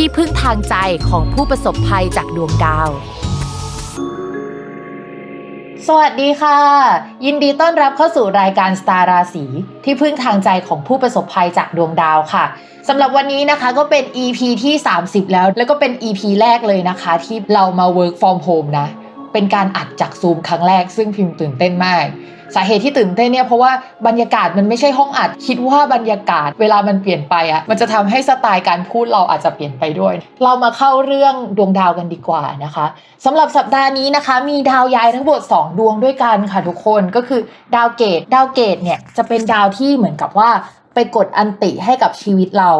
ที่พึ่งทางใจของผู้ประสบภัยจากดวงดาว สวัสดีค่ะ ยินดีต้อนรับเข้าสู่รายการสตาร์ราศีที่พึ่งทางใจของผู้ประสบภัยจากดวงดาวค่ะสำหรับวันนี้นะคะก็เป็น EP ที่ 30 แล้ว แล้วก็เป็น EP แรกเลยนะคะ ที่เรามา work from home นะ เป็นการอัดจากซูมครั้งแรก ซึ่งพิมพ์ตื่นเต้นมาก สาเหตุที่ตื่นเต้นเนี่ยเพราะว่าบรรยากาศมันไม่ใช่ห้องอัด คิดว่าบรรยากาศเวลามันเปลี่ยนไปอะมันจะทำให้สไตล์การพูดเราอาจจะเปลี่ยนไปด้วย เรามาเข้าเรื่องดวงดาวกันดีกว่านะคะสำหรับสัปดาห์นี้นะคะ มีดาวย้ายทั้งหมด2 ดวงด้วยกันค่ะทุกคนก็คือดาวเกตดาวเกตเนี่ยจะเป็นดาวที่เหมือนกับว่าไปกดอันติให้กับชีวิตเรา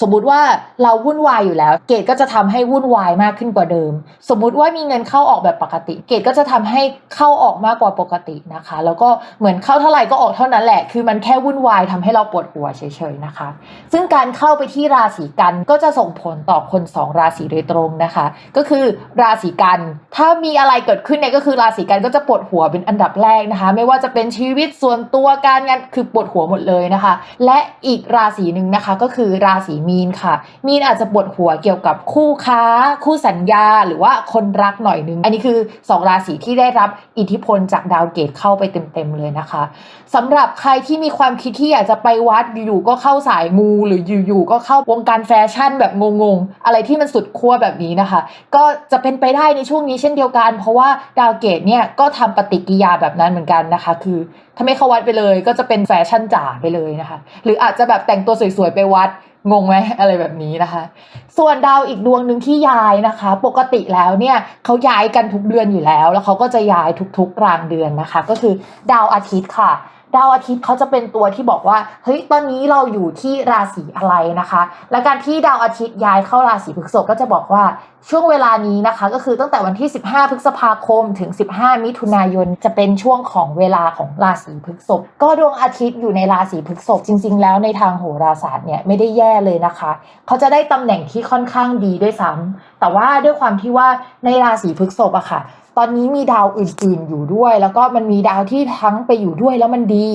สมมุติว่าเราวุ่นวายอยู่แล้ว เกตก็จะทำให้วุ่นวายมากขึ้นกว่าเดิม สมมุติว่ามีเงินเข้าออกแบบปกติ เกตก็จะทำให้เข้าออกมากกว่าปกตินะคะ แล้วก็เหมือนเข้าเท่าไหร่ก็ออกเท่านั้นแหละ คือมันแค่วุ่นวายทำให้เราปวดหัวเฉยๆนะคะ ซึ่งการเข้าไปที่ราศีกันก็จะส่งผลต่อคน 2 ราศีโดยตรงนะคะ ก็คือราศีกันถ้ามีอะไรเกิดขึ้นเนี่ยก็คือราศีกันก็จะปวดหัวเป็นอันดับแรกนะคะ ไม่ว่าจะเป็นชีวิตส่วนตัวการงานคือปวดหัวหมดเลยนะคะ และอีกราศีหนึ่งนะคะก็คือราศีมีนค่ะ มีนอาจจะปวดหัวเกี่ยวกับคู่ค้า คู่สัญญา หรือว่าคนรักหน่อยนึง อันนี้คือ 2 ราศีที่ได้รับอิทธิพลจากดาวเกตเข้าไปเต็มๆเลยนะคะสำหรับใครที่มีความคิดที่อยากจะไปวัดอยู่ๆก็เข้าสายมูหรืออยู่ๆก็เข้าวงการแฟชั่นแบบงงๆ อะไรที่มันสุดขั้วแบบนี้นะคะ ก็จะเป็นไปได้ในช่วงนี้เช่นเดียวกัน เพราะว่าดาวเกตเนี่ยก็ทำปฏิกิยาแบบนั้นเหมือนกันนะคะ คือถ้าไม่เข้าวัดไปเลยก็จะเป็นแฟชั่นจ๋าไปเลยนะคะ หรืออาจจะแบบแต่งตัวสวยๆไปวัด งงไหมอะไรแบบนี้นะคะ ส่วนดาวอีกดวงหนึ่งที่ย้ายนะคะ ปกติแล้วเนี่ยเขาย้ายกันทุกเดือนอยู่แล้ว แล้วเขาก็จะย้ายทุกๆกลางเดือนนะคะ ก็คือดาวอาทิตย์ค่ะ ดาวอาทิตย์เขาจะเป็นตัวที่บอกว่าเฮ้ยตอนนี้เราอยู่ที่ราศีอะไรนะคะ และการที่ดาวอาทิตย์ย้ายเข้าราศีพฤษภก็จะบอกว่าช่วงเวลานี้นะคะ ก็คือตั้งแต่วันที่ 15 พฤษภาคมถึง 15 มิถุนายนจะเป็นช่วงของเวลาของราศีพฤษภก็ดวงอาทิตย์อยู่ในราศีพฤษภจริง ๆ แล้วในทางโหราศาสตร์เนี่ยไม่ได้แย่เลยนะคะ เขาจะได้ตำแหน่งที่ค่อนข้างดีด้วยซ้ำแต่ว่าด้วยความที่ว่าในราศีพฤษภอะค่ะ ตอนนี้มีดาวอื่น ๆ อยู่ด้วย แล้วก็มันมีดาวที่ทั้งไปอยู่ด้วยแล้วมันดี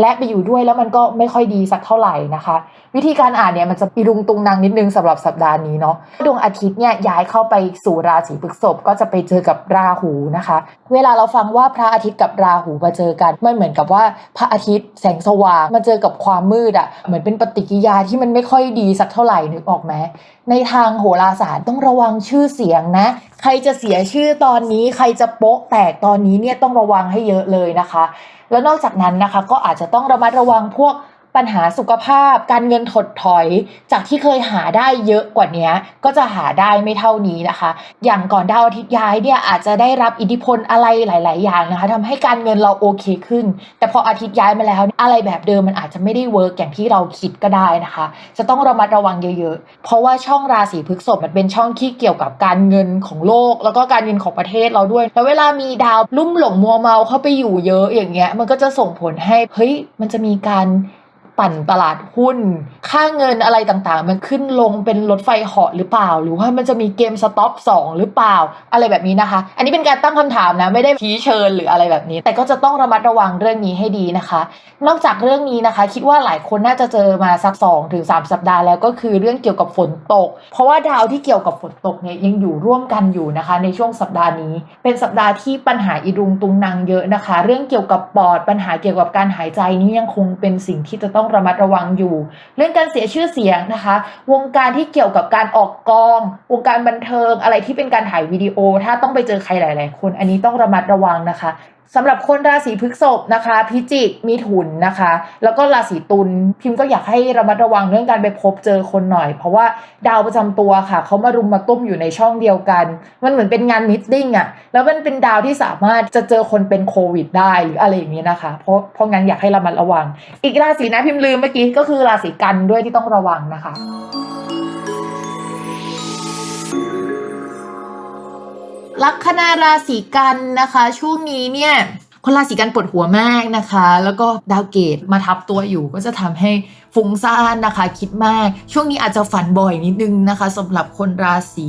และไปอยู่ด้วยแล้วมันก็ไม่ค่อยดีสักเท่าไหร่นะคะ วิธีการอ่านเนี่ยมันจะปีรุงตุงนางนิดนึงสำหรับสัปดาห์นี้เนาะดวงอาทิตย์เนี่ยย้ายเข้าไปสู่ราศีพฤษภก็จะไปเจอกับราหูนะคะ เวลาเราฟังว่าพระอาทิตย์กับราหูมาเจอกันมันเหมือนกับว่าพระอาทิตย์แสงสว่างมาเจอกับความมืดอะ่ะเหมือนเป็นปฏิกิยาที่มันไม่ค่อยดีสักเท่าไหร่นึกออกไหมในทางโหราศาสตร์ต้องระวังชื่อเสียงนะ ใครจะเสียชื่อตอนนี้ใครจะโป๊ะแตกตอนนี้เนี่ยต้องระวังให้เยอะเลยนะคะ แล้วนอกจากนั้นนะคะ ก็อาจจะต้องระมัดระวังพวก ปัญหาสุขภาพ การเงินถดถอย จากที่เคยหาได้เยอะกว่านี้ก็จะหาได้ไม่เท่านี้นะคะ อย่างก่อนดาวอาทิตย์ย้ายเนี่ยอาจจะได้รับอิทธิพลอะไรหลาย ๆ อย่างนะคะทำให้การเงินเราโอเคขึ้น แต่พออาทิตย์ย้ายมาแล้ว อะไรแบบเดิมมันอาจจะไม่ได้เวิร์กอย่างที่เราคิดก็ได้นะคะ จะต้องระมัดระวังเยอะ ๆ เพราะว่าช่องราศีพฤษภมันเป็นช่องที่เกี่ยวกับการเงินของโลก แล้วก็การเงินของประเทศเราด้วยแล้วเวลามีดาวลุ่มหลงมัวเมาเข้าไปอยู่เยอะอย่างเงี้ยมันก็จะส่งผลให้เฮ้ยมันจะมีการ ปั่นตลาดหุ้น ค่าเงินอะไรต่างๆ มันขึ้นลงเป็นรถไฟเหาะหรือเปล่า หรือว่ามันจะมีเกมสต็อปสองหรือเปล่า อะไรแบบนี้นะคะ อันนี้เป็นการตั้งคำถามนะ ไม่ได้ชี้เชิญหรืออะไรแบบนี้ แต่ก็จะต้องระมัดระวังเรื่องนี้ให้ดีนะคะ นอกจากเรื่องนี้นะคะ คิดว่าหลายคนน่าจะเจอมาสักสองถึงสามสัปดาห์แล้วก็คือเรื่องเกี่ยวกับฝนตก เพราะว่าดาวที่เกี่ยวกับฝนตกเนี่ยยังอยู่ร่วมกันอยู่นะคะ ในช่วงสัปดาห์นี้ เป็นสัปดาห์ที่ปัญหาอีรุงตุงนางเยอะนะคะ เรื่องเกี่ยวกับปอดปัญหาเกี่ยวกับการหายใจนี่ยังคงเป็นสิ่งที่จะต้อง้องระมัดระวังอยู่ เรื่องการเสียชื่อเสียงนะคะ วงการที่เกี่ยวกับการออกกอง วงการบันเทิงอะไรที่เป็นการถ่ายวิดีโอ ถ้าต้องไปเจอใครหลาย ๆ คน อันนี้ต้องระมัดระวังนะคะ สำหรับคนราศีพฤษภนะคะ พิจิกมีถุนนะคะ แล้วก็ราศีตุลพิมพ์ก็อยากให้ระมัดระวังเรื่องการไปพบเจอคนหน่อย เพราะว่าดาวประจำตัวค่ะเขามารุมมาตุ้มอยู่ในช่องเดียวกัน มันเหมือนเป็นงานมิทติ้งอะแล้วมันเป็นดาวที่สามารถจะเจอคนเป็นโควิดได้หรืออะไรอย่างนี้นะคะ เพราะเพราะงั้นอยากให้ระมัดระวัง อีกราศีนะพิมพ์ลืมเมื่อกี้ก็คือราศีกันด้วยที่ต้องระวังนะคะ ลัคนาราศีกันนะคะ ช่วงนี้เนี่ยคนราศีกันปวดหัวมากนะคะ แล้วก็ดาวเกตมาทับตัวอยู่ก็จะทำให้ฟุ้งซ่านนะคะ คิดมาก ช่วงนี้อาจจะฝันบ่อยนิดนึงนะคะสำหรับคนราศี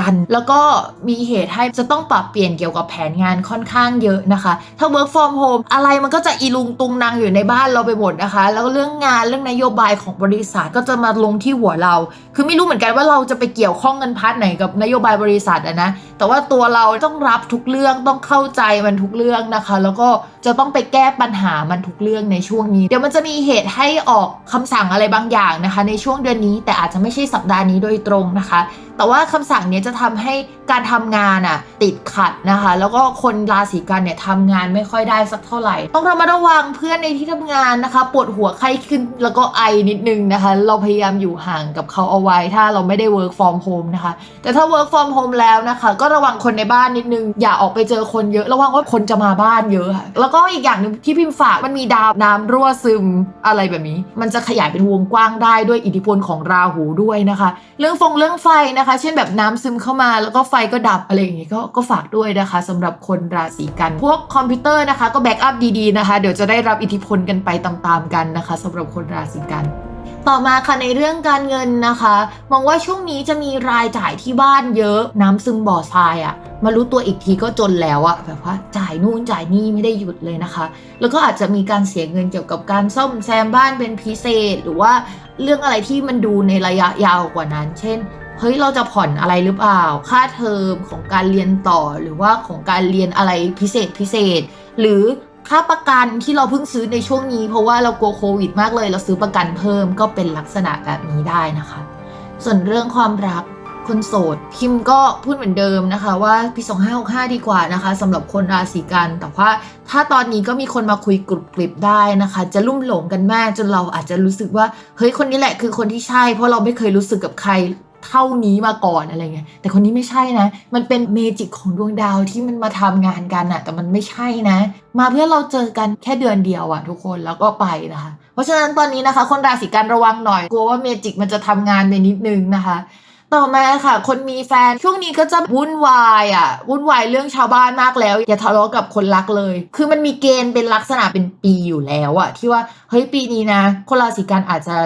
กัน แล้วก็มีเหตุให้จะต้องปรับเปลี่ยนเกี่ยวกับแผนงานค่อนข้างเยอะนะคะ ถ้า work from home อะไรมันก็จะอีลุงตุงนางอยู่ในบ้านเราไปหมดนะคะ แล้วเรื่องงานเรื่องนโยบายของบริษัทก็จะมาลงที่หัวเรา คือไม่รู้เหมือนกันว่าเราจะไปเกี่ยวข้องกันพาร์ทไหนกับนโยบายบริษัทอะนะ แต่ว่าตัวเราต้องรับทุกเรื่องต้องเข้าใจมันทุกเรื่องนะคะ แล้วก็จะต้องไปแก้ปัญหามันทุกเรื่องในช่วงนี้ เดี๋ยวมันจะมีเหตุให้ออกคำสั่งอะไรบางอย่างนะคะ ในช่วงเดือนนี้แต่อาจจะไม่ใช่สัปดาห์นี้โดยตรงนะคะ แต่ว่าคำสั่งเนี้ยจะทำให้การทำงานอะติดขัดนะคะ แล้วก็คนราศีกันเนี่ยทำงานไม่ค่อยได้สักเท่าไหร่ ต้องระมัดระวังเพื่อนในที่ทำงานนะคะ ปวดหัวไข้ขึ้นแล้วก็ไอนิดนึงนะคะ เราพยายามอยู่ห่างกับเขาเอาไว้ ถ้าเราไม่ได้ work from home นะคะ แต่ถ้า work from home แล้วนะคะ ก็ระวังคนในบ้านนิดนึง อย่าออกไปเจอคนเยอะ ระวังว่าคนจะมาบ้านเยอะค่ะแล้วก็อีกอย่างหนึ่งที่พิมพ์ฝากมันมีดาวน้ำรั่วซึมอะไรแบบนี้ มันจะขยายเป็นวงกว้างได้ด้วยอิทธิพลของราหูด้วยนะคะ เรื่องฟงเรื่องไฟนะคะ เช่นแบบน้ำซึมเข้ามาแล้วก็ไฟก็ดับอะไรอย่างงี้ก็ก็ฝากด้วยนะคะสำหรับคนราศีกัน พวกคอมพิวเตอร์นะคะ ก็แบ็กอัพดีๆนะคะ เดี๋ยวจะได้รับอิทธิพลกันไปตามๆกันนะคะสำหรับคนราศีกันต่อมาค่ะในเรื่องการเงินนะคะ มองว่าช่วงนี้จะมีรายจ่ายที่บ้านเยอะน้ำซึมบ่อทรายอะมารู้ตัวอีกทีก็จนแล้วอะแบบว่าจ่ายนู่นจ่ายนี่ไม่ได้หยุดเลยนะคะ แล้วก็อาจจะมีการเสียเงินเกี่ยวกับการซ่อมแซมบ้านเป็นพิเศษ หรือว่าเรื่องอะไรที่มันดูในระยะยาวกว่านั้น เช่น เฮ้ยเราจะผ่อนอะไรหรือเปล่า ค่าเทอมของการเรียนต่อหรือว่าของการเรียนอะไรพิเศษพิเศษ หรือค่าประกันที่เราเพิ่งซื้อในช่วงนี้ เพราะว่าเรากลัวโควิดมากเลย เราซื้อประกันเพิ่มก็เป็นลักษณะแบบนี้ได้นะคะ ส่วนเรื่องความรักคนโสดพิมพ์ก็พูดเหมือนเดิมนะคะ ว่าปี2565 ดีกว่านะคะสำหรับคนราศีกัน แต่ว่าถ้าตอนนี้ก็มีคนมาคุยกรุบกริบได้นะคะ จะลุ่มหลงกันมากจนเราอาจจะรู้สึกว่าเฮ้ยคนนี้แหละคือคนที่ใช่ เพราะเราไม่เคยรู้สึกกับใคร เท่านี้มาก่อนอะไรเงี้ยแต่คนนี้ไม่ใช่นะ มันเป็นเมจิกของดวงดาวที่มันมาทำงานกันอะแต่มันไม่ใช่นะ มาเพื่อเราเจอกันแค่เดือนเดียวอะทุกคนแล้วก็ไปนะคะเพราะฉะนั้นตอนนี้นะคะ คนราศีกันระวังหน่อยกลัวว่าเมจิกมันจะทำงานไปนิดนึงนะคะต่อมาค่ะ คนมีแฟนช่วงนี้ก็จะวุ่นวายอะวุ่นวายเรื่องชาวบ้านมากแล้ว อย่าทะเลาะกับคนรักเลย คือมันมีเกณฑ์เป็นลักษณะเป็นปีอยู่แล้วอะที่ว่าเฮ้ยปีนี้นะ คนราศีกันอาจจะ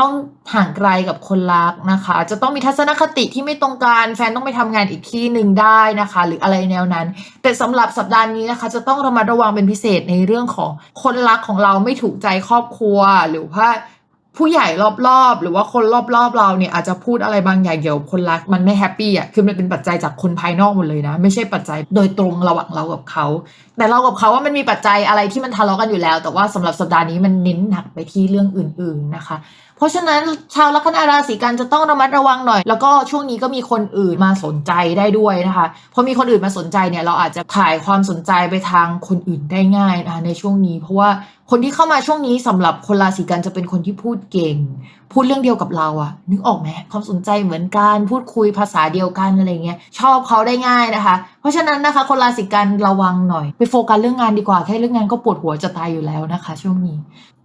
ต้องห่างไกลกับคนรักนะคะ จะต้องมีทัศนคติที่ไม่ตรงกันแฟนต้องไปทำงานอีกที่หนึ่งได้นะคะ หรืออะไรแนวนั้น แต่สำหรับสัปดาห์นี้นะคะ จะต้องระมัดระวังเป็นพิเศษในเรื่องของคนรักของเราไม่ถูกใจครอบครัว หรือว่าผู้ใหญ่รอบๆ หรือว่าคนรอบๆเราเนี่ยอาจจะพูดอะไรบางอย่างเกี่ยวกับคนรักมันไม่แฮปปี้อะคือมันเป็นปัจจัยจากคนภายนอกหมดเลยนะ ไม่ใช่ปัจจัยโดยตรงระหว่างเรากับเขาแต่เรากับเขาว่ามันมีปัจจัยอะไรที่มันทะเลาะกันอยู่แล้ว แต่ว่าสำหรับสัปดาห์นี้มันเน้นหนักไปที่เรื่องอื่น ๆนะคะ เพราะฉะนั้นชาวลัคนาราศีกันจะต้องระมัดระวังหน่อย แล้วก็ช่วงนี้ก็มีคนอื่นมาสนใจได้ด้วยนะคะพอมีคนอื่นมาสนใจเนี่ยเราอาจจะถ่ายความสนใจไปทางคนอื่นได้ง่ายนะคะในช่วงนี้ เพราะว่าคนที่เข้ามาช่วงนี้สำหรับคนราศีกันจะเป็นคนที่พูดเก่ง พูดเรื่องเดียวกับเราอะนึกออกไหมความสนใจเหมือนกันพูดคุยภาษาเดียวกันอะไรเงี้ยชอบเขาได้ง่ายนะคะ เพราะฉะนั้นนะคะ คนราศีกันระวังหน่อย ไปโฟกัสเรื่องงานดีกว่าแค่เรื่องงานก็ปวดหัวจะตายอยู่แล้วนะคะ ช่วงนี้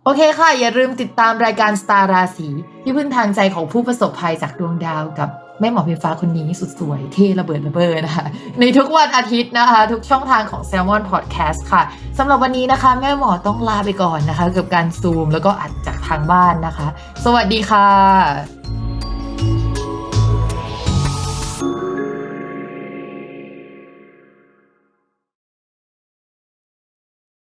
โอเคค่ะ อย่าลืมติดตามรายการสตาร์ราศีที่พึ่งทางใจของผู้ประสบภัยจากดวงดาวกับแม่หมอพีฟ้าคนนี้สุดสวยเท่ระเบิดระเบ้อนะคะ ในทุกวันอาทิตย์นะคะ ทุกช่องทางของ s ซ l m o n Podcast ค่ะสำหรับวันนี้นะคะ แม่หมอต้องลาไปก่อนนะคะ กับการซูมแล้วก็อัดจากทางบ้านนะคะ สวัสดีค่ะ